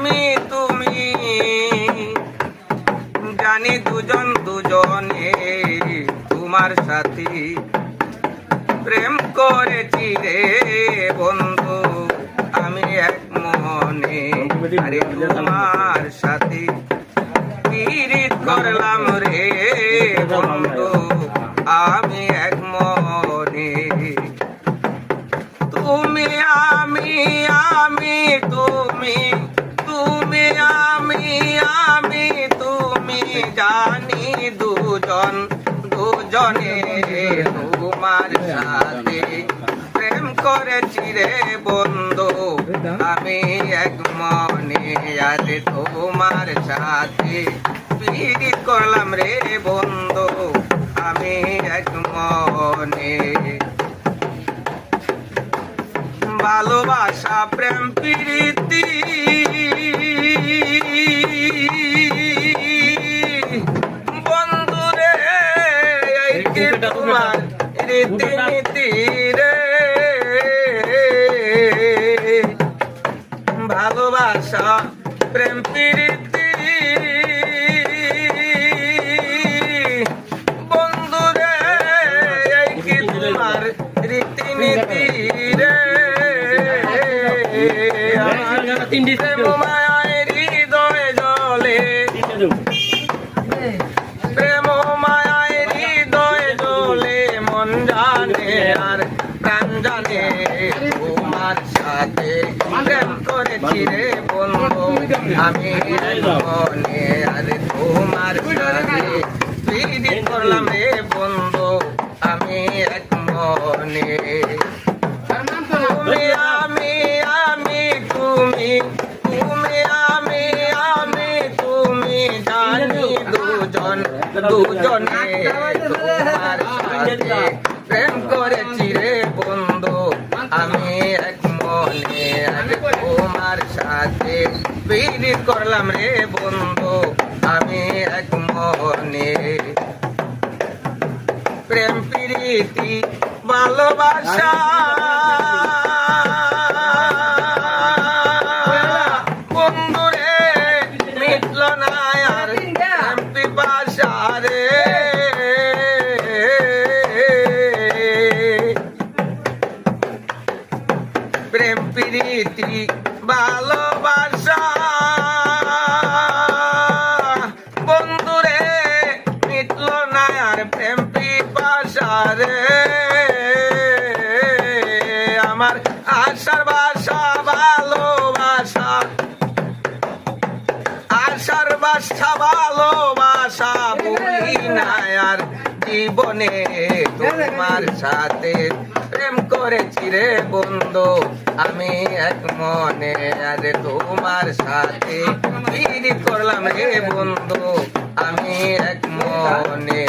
আমি তুমি। জানি দুজন দুজনে তোমার সাথী প্রেম করেছি রে বন্ধু। আমি এক মনে আরে তোমার সাথে পীড়িত করলাম রে বন্ধু। আমি এক মনে তুমি, আমি আমি, তুমি জানি দুজন দুজনে তোমার সাথে। প্রেম করেছি রে বন্ধু, আমি এক মনে আরে তোমার সাথে। পীড়িত করলাম রে বন্ধু, আমি এক মনে। ভালোবাসা, প্রেম, প্রীতি। তোমার রীতিনীতি রে ভালোবাসা প্রেম প্রীতি। বন্ধুরে এই কি তোমার রীতিনীতি রে? আমার তোমার সাথে প্রেম করেছি রে বন্ধু আমি মনে আর তোমার সাথে প্রীতি করলাম রে বন্ধু আমি এক মনে তুমি আমি আমি তুমি তুমি আমি আমি তুমি জানি দুজন দুজনে তোমার সাথে প্রেম করেছি তোমার সাথে বিড়ি করলাম রে বন্ধু, আমি এক মনে প্রেম, প্রীতি, ভালোবাসা। মিটল না আর প্রেম রে। প্রেম, প্রীতি ভালোবাসা। বন্ধুরে মিটল না আর প্রেম পিপাসা রে। আমার আশার বাসা, ভালোবাসা। আশার বাসা, ভালোবাসা, বলি না আর জীবনে তোমার সাথে প্রেম করেছি রে বন্ধু। আমি এক মনে আরে তোমার সাথে করলাম রে বন্ধু। আমি এক মনে